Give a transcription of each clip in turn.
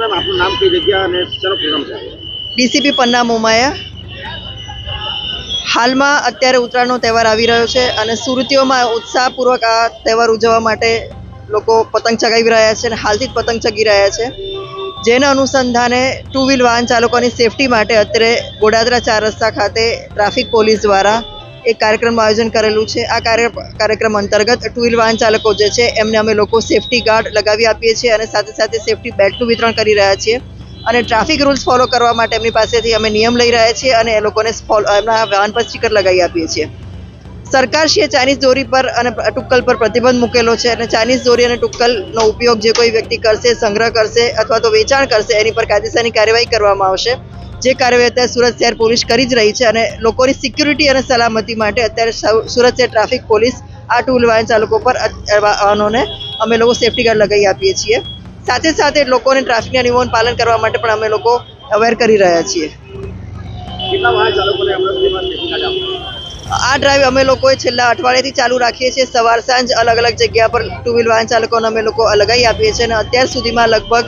Ma'am, આપનું નામ કઈ જગ્યા અને શેનો પ્રોગ્રામ છે? ડીસીપી પન્ના મોમાયા. હાલમાં અત્યારે ઉત્તરાયણનો તહેવાર આવી રહ્યો છે અને સુરતીઓમાં ઉત્સાહપૂર્વક આ તહેવાર ઉજવવા માટે લોકો પતંગ ચગાવી રહ્યા છે અને હાલથી જ પતંગ ચગી રહ્યા છે. જેના અનુસંધાને ટુ વ્હીલ વાહન ચાલકોની સેફટી માટે અત્યારે ગોડાદરા ચાર રસ્તા ખાતે ટ્રાફિક પોલીસ દ્વારા એક કાર્યક્રમનું આયોજન કરેલું છે. આ કાર્ય, કાર્યક્રમ અંતર્ગત ટુ વ્હીલ વાહન ચાલકો જે છે, એમને અમે લોકો સેફટી ગાર્ડ લગાવી આપીએ છીએ અને સાથે સાથે સેફટી બેલ્ટનું વિતરણ કરી રહ્યા છીએ. અને ટ્રાફિક રૂલ્સ ફોલો કરવા માટે એમની પાસેથી અમે નિયમ લઈ રહ્યા છીએ અને એ લોકોને એમના વાહન પર સ્ટીકર લગાવી આપીએ છીએ. સરકારશ્રીએ ચાઇનીઝ દોરી પર અને ટુક્કલ પર પ્રતિબંધ મૂકેલો છે અને ચાઇનીઝ દોરી અને ટુક્કલનો ઉપયોગ જે કોઈ વ્યક્તિ કરશે, સંગ્રહ કરશે અથવા તો વેચાણ કરશે, એની પર કાયદેસરની કાર્યવાહી કરવામાં આવશે. જે કાર્યવાહી અત્યારે સુરત શહેર પોલીસ કરી જ રહી છે અને લોકોની સિક્યુરિટી અને સલામતી માટે અત્યારે સુરત શહેર ટ્રાફિક પોલીસ આ ટુ વ્હીલ વાહન ચાલકો પર વાહનોને અમે લોકો સેફટી ગાર્ડ લગાવી આપીએ છીએ. સાથે સાથે લોકોને ટ્રાફિકના નિયમોનું પાલન કરવા માટે પણ અમે લોકો અવેર કરી રહ્યા છીએ. આ ડ્રાઈવ અમે લોકોએ છેલ્લા અઠવાડિયાથી ચાલુ રાખીએ છીએ. સવાર સાંજ અલગ અલગ જગ્યા પર ટુ વ્હીલ વાહન ચાલકોને અમે લોકો લગાવી આપીએ છીએ અને અત્યાર સુધીમાં લગભગ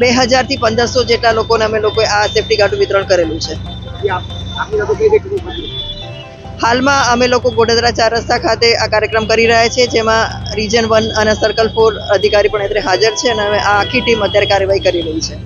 બે હજારથી પંદરસો જેટલા લોકોને અમે લોકોએ આ સેફટી ગાર્ડનું વિતરણ કરેલું છે. હાલમાં અમે લોકો ગોડદરા ચાર રસ્તા ખાતે આ કાર્યક્રમ કરી રહ્યા છીએ, જેમાં રિજન વન અને સર્કલ ફોર અધિકારી પણ અત્યારે હાજર છે અને અમે આ આખી ટીમ અત્યારે કાર્યવાહી કરી રહી છે.